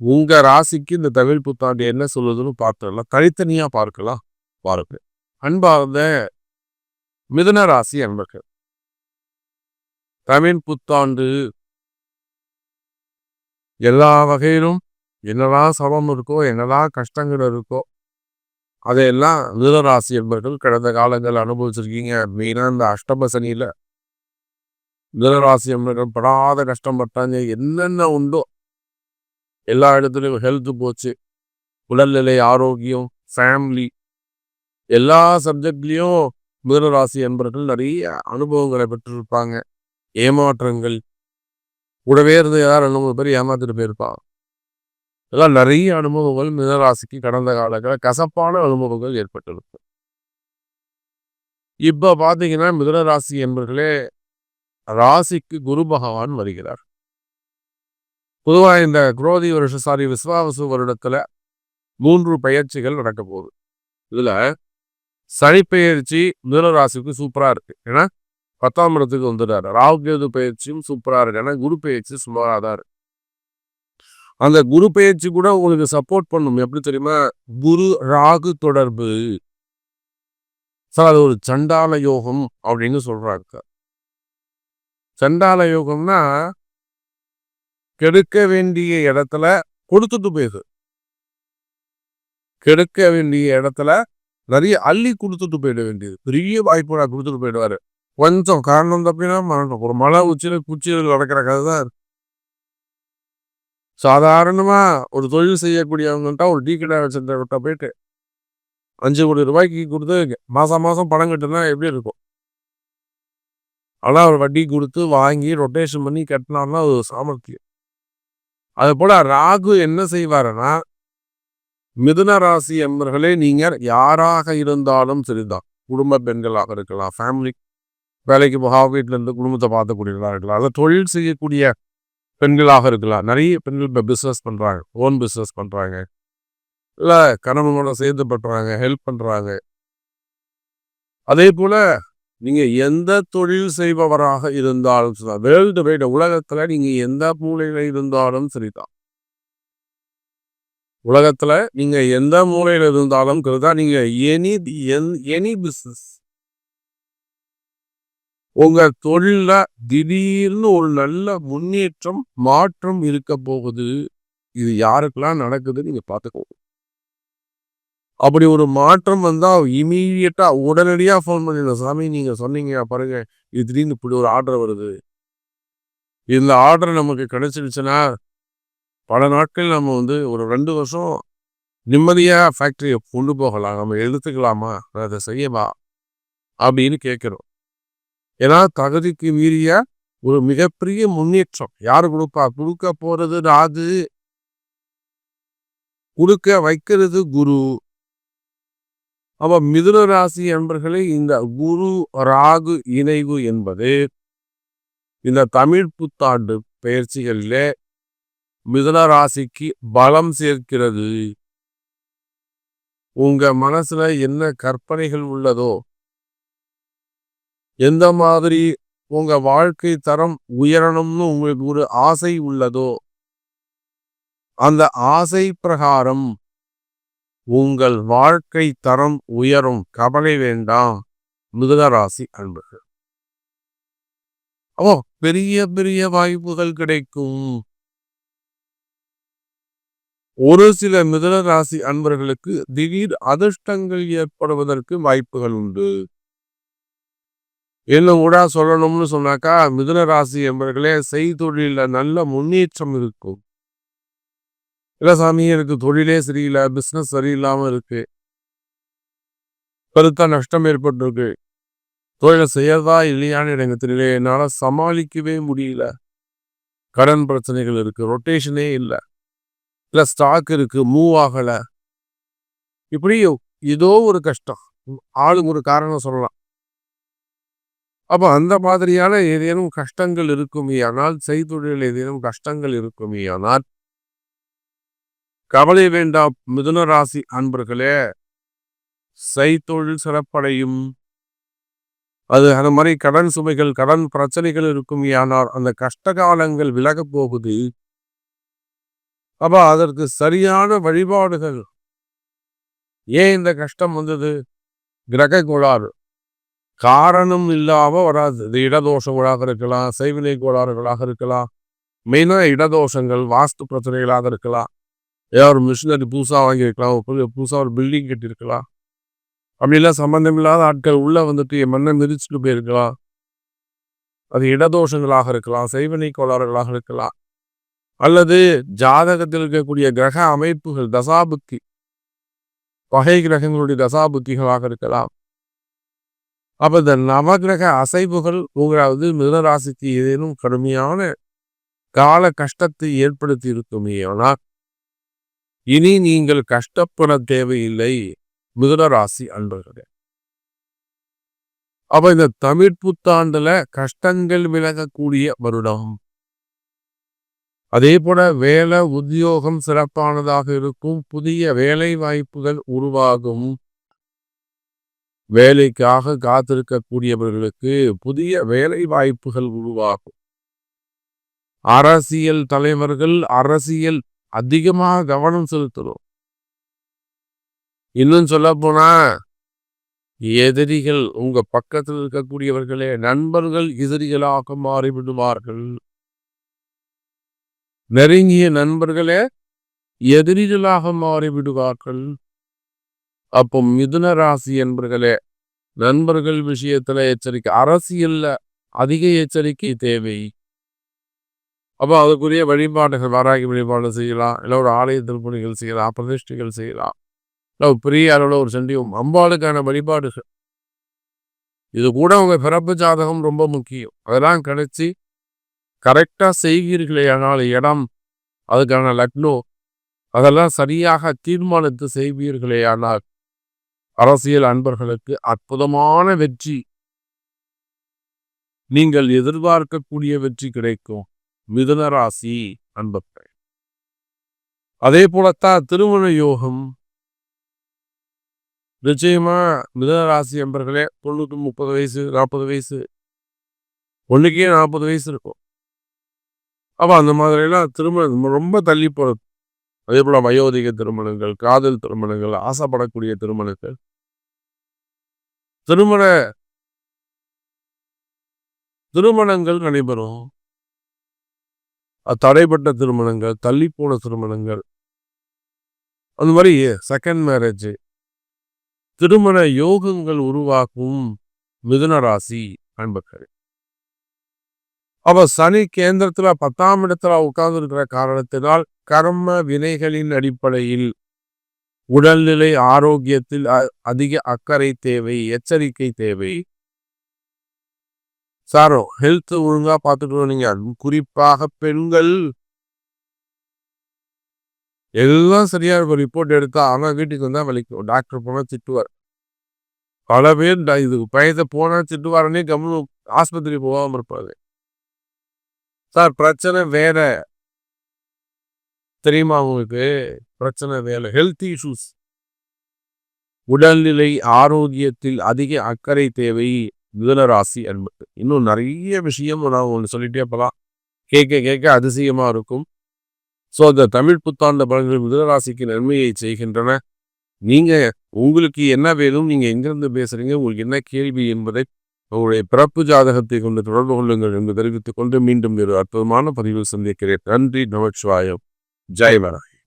உங்க ராசிக்கு இந்த தமிழ் புத்தாண்டு என்ன சொல்லுதுன்னு பார்த்துடலாம். தனித்தனியா பார்க்கலாம் பாருங்க. அன்பார்ந்த மிதுன ராசி அன்பர்கள். தமிழ் புத்தாண்டு எல்லா வகையிலும் என்னதான் சபம் இருக்கோ என்னதான் கஷ்டங்கள் இருக்கோ அதையெல்லாம் மிதராசி என்பர்கள் கடந்த காலங்கள் அனுபவிச்சிருக்கீங்க மெயினாக இந்த அஷ்டம சனியில் மிதராசி என்பர்கள் படாத கஷ்டப்பட்டாங்க என்னென்ன உண்டோ எல்லா இடத்துலையும் ஹெல்த்து போச்சு. உடல்நிலை ஆரோக்கியம் ஃபேமிலி எல்லா சப்ஜெக்ட்லேயும் மிதனராசி என்பர்கள் நிறைய அனுபவங்களை பெற்றிருப்பாங்க. ஏமாற்றங்கள். கூடவே இருந்து யாரும் ரெண்டு மூணு பேர் ஏமாத்திட்டு போயிருப்பாங்க இதெல்லாம் நிறைய அனுபவங்கள் மிதனராசிக்கு கடந்த காலங்களில் கசப்பான அனுபவங்கள் ஏற்பட்டிருக்கு. இப்போ பார்த்தீங்கன்னா மிதனராசி என்பர்களே ராசிக்கு குரு பகவான் வருகிறார். பொதுவாக இந்த குரோதி வருஷம் சாரி விஸ்வாவசு வருடத்துல மூன்று பயிற்சிகள் நடக்க போகுது இதுல சனிப்பெயர்ச்சி பயிற்சி மிதனராசிக்கு சூப்பரா இருக்கு. ஏன்னா பத்தாம் இடத்துக்கு வந்துடுறாரு ராகு பயிற்சியும் சூப்பரா இருக்கு. ஏன்னா குரு பயிற்சி சுமாராக தான் இருக்கு. அந்த குரு பயிற்சி கூட உங்களுக்கு சப்போர்ட் பண்ணும். எப்படி தெரியுமா? குரு ராகு தொடர்பு. சார் அது ஒரு சண்டால யோகம் அப்படின்னு சொல்றாங்க சண்டால யோகம்னா கெடுக்க வேண்டிய இடத்துல கொடுத்துட்டு போயிடுது கெடுக்க வேண்டிய இடத்துல நிறைய அள்ளி கொடுத்துட்டு போயிட வேண்டியது. பெரிய வாய்ப்பு கொடுத்துட்டு போயிடுவாரு. கொஞ்சம் காரணம் தப்பினா ஒரு மலை உச்சியில் குச்சியில் நடக்கிற கதை தான் சாதாரணமா ஒரு தொழில் செய்யக்கூடியவங்கள்ட்ட ஒரு டீ கடை வச்சிருந்தவர்கிட்ட போயிட்டு அஞ்சு கோடி ரூபாய்க்கு கொடுத்து மாசம் மாசம் பணம் கட்டுனா எப்படி இருக்கும்? ஆனால் அவர் வட்டி கொடுத்து வாங்கி ரொட்டேஷன் பண்ணி கட்டினார்னா அது சாமர்த்தியம். அது போல ராகு என்ன செய்வாருன்னா மிதுன ராசி என்பர்களே நீங்கள் யாராக இருந்தாலும் சரிதான். குடும்ப பெண்களாக இருக்கலாம் ஃபேமிலி வேலைக்கு போகா வீட்டிலேருந்து குடும்பத்தை பார்த்துக்கூடியவர்களாக இருக்கலாம். அதை தொழில் செய்யக்கூடிய பெண்களாக இருக்கலாம். நிறைய பெண்கள் இப்போ பிஸ்னஸ் பண்ணுறாங்க ஓன் பிஸ்னஸ் பண்ணுறாங்க இல்லை கணவனோட சேர்ந்து பண்ணுறாங்க ஹெல்ப் பண்ணுறாங்க அதே போல் நீங்கள் எந்த தொழில் செய்பவராக இருந்தாலும் சரி வேர்ல்டு வைடு உலகத்தில் நீங்கள் எந்த மூலையில் இருந்தாலும் சரிதான். உலகத்தில் நீங்கள் எந்த மூலையில் இருந்தாலும் சரிதான். நீங்கள் எனி எனி பிஸ்னஸ் உங்க தொழிலில் திடீர்னு ஒரு நல்ல முன்னேற்றம் மாற்றம் இருக்க போகுது. இது யாருக்கெல்லாம் நடக்குது நீங்க பார்த்துக்கோங்க. அப்படி ஒரு மாற்றம் வந்தால் இமீடியட்டாக உடனடியாக ஃபோன் பண்ணிடலாம் சாமி நீங்கள் சொன்னீங்க பாருங்க இது திடீர்னு இப்படி ஒரு ஆர்டர் வருது. இந்த ஆர்டர் நமக்கு கிடைச்சிருச்சுன்னா பல நாட்கள் நம்ம வந்து ஒரு ரெண்டு வருஷம் நிம்மதியாக ஃபேக்ட்ரியை கொண்டு போகலாம். நம்ம எடுத்துக்கலாமா? அதை செய்யவா? அப்படின்னு கேட்குறோம். ஏன்னா தகுதிக்கு மீறிய ஒரு மிகப்பெரிய முன்னேற்றம். யார் கொடுப்பா? கொடுக்க போகிறது ராது கொடுக்க வைக்கிறது குரு. அப்போ மிதுன ராசி என்பர்களே இந்த குரு ராகு இணைவு என்பது இந்த தமிழ் புத்தாண்டு பயிற்சிகளிலே மிதுன ராசிக்கு பலம் சேர்க்கிறது. உங்க மனசுல என்ன கற்பனைகள் உள்ளதோ எந்த மாதிரி உங்க வாழ்க்கை தரம் உயரணும்னு உங்களுக்கு ஒரு ஆசை உள்ளதோ அந்த ஆசை பிரகாரம் உங்கள் வாழ்க்கை தரம் உயரும். கவலை வேண்டாம். மிதுனராசி அன்பர்கள். ஓ பெரிய பெரிய வாய்ப்புகள் கிடைக்கும். ஒரு சில மிதன ராசி அன்பர்களுக்கு திடீர் அதிர்ஷ்டங்கள் ஏற்படுவதற்கு வாய்ப்புகள் உண்டு. இன்னும் கூட சொல்லணும்னு சொன்னாக்கா மிதுன ராசி என்பர்களே செய்தொழில நல்ல முன்னேற்றம் இருக்கும். இல்லை சாமி எனக்கு தொழிலே சரியில்லை பிஸ்னஸ் சரியில்லாமல் இருக்கு. பெருத்த நஷ்டம் ஏற்பட்டிருக்கு. தொழிலை செய்யறதா இல்லையான்னு எனக்கு தெரியல. என்னால் சமாளிக்கவே முடியல. கடன் பிரச்சனைகள் இருக்கு ரொட்டேஷனே இல்லை. இல்லை ஸ்டாக் இருக்கு மூவ் ஆகலை. இப்படி ஏதோ ஒரு கஷ்டம். ஆளுங்க ஒரு காரணம் சொல்லலாம். அப்போ அந்த மாதிரியான ஏதேனும் கஷ்டங்கள் இருக்குமே ஆனால் செய்தொழில் ஏதேனும் கஷ்டங்கள் இருக்குமே ஆனால் கவலை வேண்டாம் மிதுன ராசி அன்பர்களே. செய்தொழில் சிறப்படையும். அது அந்த மாதிரி கடன் சுமைகள் கடன் பிரச்சனைகள் இருக்கும். ஆனால் அந்த கஷ்ட காலங்கள் விலகப் போகுது. அப்போ அதற்கு சரியான வழிபாடுகள். ஏன் இந்த கஷ்டம் வந்தது? கிரக கோளாறு. காரணம் இல்லாம வராது. இது இடதோஷங்களாக இருக்கலாம் செய்வினை கோளாறுகளாக இருக்கலாம். மெயினா இடதோஷங்கள் வாஸ்து பிரச்சனைகளாக இருக்கலாம். ஏதாவது ஒரு மிஷினரி புதுசாக வாங்கியிருக்கலாம். புதுசாக ஒரு பில்டிங் கட்டியிருக்கலாம். அப்படிலாம் சம்பந்தம் இல்லாத ஆட்கள் உள்ள வந்துட்டு என் மண்ணை மிதிச்சுட்டு போயிருக்கலாம். அது இடதோஷங்களாக இருக்கலாம் செய்வனை கோளாறுகளாக இருக்கலாம். அல்லது ஜாதகத்தில் இருக்கக்கூடிய கிரக அமைப்புகள் தசாபுத்தி பகை கிரகங்களுடைய தசாபுத்திகளாக இருக்கலாம். அப்போ இந்த நவகிரக அசைவுகள் உங்களாவது மிதனராசிக்கு ஏதேனும் கடுமையான கால கஷ்டத்தை ஏற்படுத்தி இருக்குமே ஆனால் இனி நீங்கள் கஷ்டப்பட தேவையில்லை. மிதனராசி அன்பர்களே. அப்ப இந்த தமிழ் புத்தாண்டுல கஷ்டங்கள் விலகக்கூடிய வருடம். அதே போல வேலை உத்தியோகம் சிறப்பானதாக இருக்கும். புதிய வேலை வாய்ப்புகள் உருவாகும். வேலைக்காக காத்திருக்கக்கூடியவர்களுக்கு புதிய வேலை வாய்ப்புகள் உருவாகும். அரசியல் தலைவர்கள் அரசியல் அதிகமாக கவனம் செலுத்தணும் இன்னும் சொல்ல போனா எதிரிகள் உங்க பக்கத்தில் இருக்கக்கூடியவர்களே நண்பர்கள் எதிரிகளாக மாறிவிடுவார்கள். நெருங்கிய நண்பர்களே எதிரிகளாக மாறிவிடுவார்கள். அப்போ மிதுன ராசி என்பர்களே நண்பர்கள் விஷயத்துல எச்சரிக்கை அரசியல்ல அதிக எச்சரிக்கை தேவை. அப்போ அதுக்குரிய வழிபாடுகள் வாராகி வழிபாடு செய்யலாம். இல்லை ஒரு ஆலய திருப்பணிகள் செய்யலாம் பிரதிஷ்டைகள் செய்யலாம். இல்லை ஒரு பெரிய அளவில் ஒரு சண்டியும் அம்பாளுக்கான வழிபாடுகள். இது கூட உங்கள் பிறப்பு ஜாதகம் ரொம்ப முக்கியம். அதெல்லாம் கிடைச்சி கரெக்டாக செய்கிறீர்களே ஆனால் இடம் அதுக்கான லக்னோ அதெல்லாம் சரியாக தீர்மானித்து செய்வீர்களே ஆனால் அரசியல் அன்பர்களுக்கு அற்புதமான வெற்றி. நீங்கள் எதிர்பார்க்கக்கூடிய வெற்றி கிடைக்கும். மிதுன ராசி அன்பர்கள். அதே போலத்தான் திருமண யோகம். நிச்சயமா மிதன ராசி அன்பர்களே தொண்ணூத்தி முப்பது வயசு நாற்பது வயசு. ஒன்றுக்கே நாற்பது வயசு இருக்கும். அப்போ அந்த மாதிரிலாம் திருமணம் ரொம்ப தள்ளி போகிறது அதே போல் வயோதிக திருமணங்கள் காதல் திருமணங்கள் ஆசைப்படக்கூடிய திருமணங்கள். திருமண திருமணங்கள் நடைபெறும். தடைப்பட்ட திருமணங்கள் தள்ளி போன திருமணங்கள். அந்த மாதிரி செகண்ட் மேரேஜ் திருமண யோகங்கள் உருவாக்கும் மிதுன ராசி அன்பர்கள். அவ சனி கேந்திரத்துல பத்தாம் இடத்துல உட்கார்ந்து இருக்கிற காரணத்தினால் கர்ம வினைகளின் அடிப்படையில் உடல்நிலை ஆரோக்கியத்தில் அதிக அக்கறை தேவை எச்சரிக்கை தேவை. சாரோ ஹெல்த் ஒழுங்கா பார்த்துட்டு வந்தீங்க குறிப்பாக பெண்கள். எல்லாம் சரியா இருக்கும். ரிப்போர்ட் எடுத்தா ஆனா வீட்டுக்கு வந்தா வலிக்கும். டாக்டர் போனா திட்டுவார். பல பேர் இது பயத்தை போனா திட்டுவாரனே கம்னு ஆஸ்பத்திரி போகாம இருப்பாரு சார் பிரச்சனை வேற. தெரியுமா உங்களுக்கு? பிரச்சனை வேலை ஹெல்த் இஷ்யூஸ் உடல்நிலை ஆரோக்கியத்தில் அதிக அக்கறை தேவை. மிதுனராசி அன்பு. இன்னும் நிறைய விஷயம் நான் ஒன்று சொல்லிட்டே போகலாம் கேட்க கேட்க அதிசயமாக இருக்கும். ஸோ அந்த தமிழ் புத்தாண்டு பலன்கள் மிதுனராசிக்கு நன்மையை செய்கின்றன. நீங்கள் உங்களுக்கு என்ன வேணும் நீங்கள் எங்கிருந்து பேசுகிறீங்க உங்களுக்கு என்ன கேள்வி என்பதை உங்களுடைய பிறப்பு ஜாதகத்தை கொண்டு தொடர்பு கொள்ளுங்கள் என்று தெரிவித்துக் கொண்டு மீண்டும் ஒரு அற்புதமான பதிவில் சந்திக்கிறேன். நன்றி நமச்சிவாயம். ஜெய் வராய்